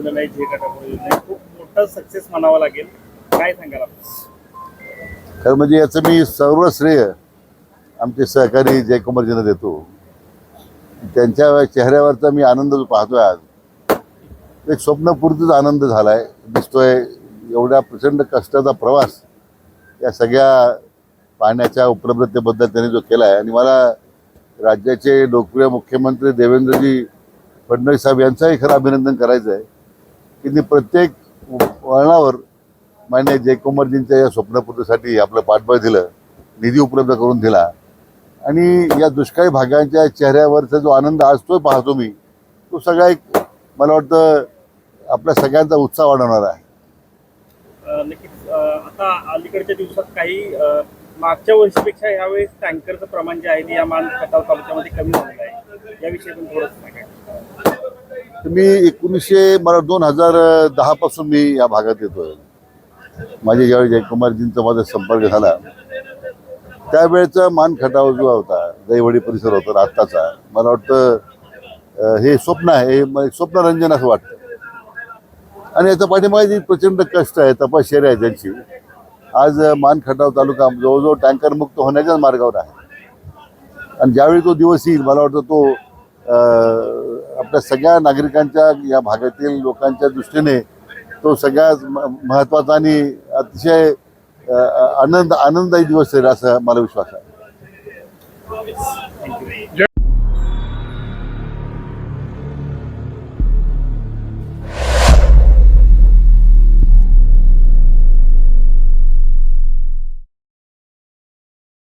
फुले आहे जे गटाकडून योजना खूप मोठा सक्सेस म्हणावा लागेल. काय सांगाल खरं म्हणजे याचं मी सर्व श्रेय आमचे सहकारी जयकुमारजींना देतो. त्यांच्या चेहऱ्यावरचा मी आनंद जो पाहतोय आज एक स्वप्नपूर्तीचा आनंद झालाय. दिसतोय एवढ्या प्रचंड कष्टाचा प्रवास या सगळ्या पाण्याच्या उपलब्धतेबद्दल त्यांनी जो केला आहे आणि मला राज्याचे लोकप्रिय मुख्यमंत्री देवेंद्रजी फडणवीस साहेब यांचंही खरं अभिनंदन करायचं आहे की त्यांनी प्रत्येक वळणावर मान्य जयकुमारजींच्या या स्वप्नपूर्तीसाठी आपलं पाठबळ दिलं निधी उपलब्ध करून दिला. आणि या दुष्काळी भागांच्या चेहऱ्यावरचा जो आनंद असतोय पाहतो मी तो सगळा एक मला वाटतं आपल्या सगळ्यांचा उत्साह वाढवणार आहे. नक्कीच. आता अलीकडच्या दिवसात काही मागच्या वर्षीपेक्षा यावेळेस टँकरचं प्रमाण जे आहे ते या मान खटाव तालुक्यामध्ये कमी झालेलं आहे. याविषयी पण थोडंसं सांगा मी एकोणीसशे मला दोन हजार दहा पासून मी या भागात येतोय. माझ्या ज्यावेळी जयकुमारजींचा माझा संपर्क झाला त्यावेळेचा मान खटाव जो होता दैवडी परिसर होता आत्ताचा मला वाटतं हे स्वप्न आहे हे स्वप्नरंजन असं वाटतं. आणि याचा पाठिंबा प्रचंड कष्ट आहे तपश्चर्या आहे त्यांची आज मान खटाव तालुका जवळजवळ टँकर मुक्त होण्याच्याच मार्गावर आहे. आणि ज्यावेळी तो दिवस येईल मला वाटतं तो आपल्या सगळ्या नागरिकांच्या या भागातील लोकांच्या दृष्टीने तो सगळ्यात महत्त्वाचा महत्त्वाचा आणि अतिशय आनंद आनंददायी दिवस आहे असं मला विश्वास आहे.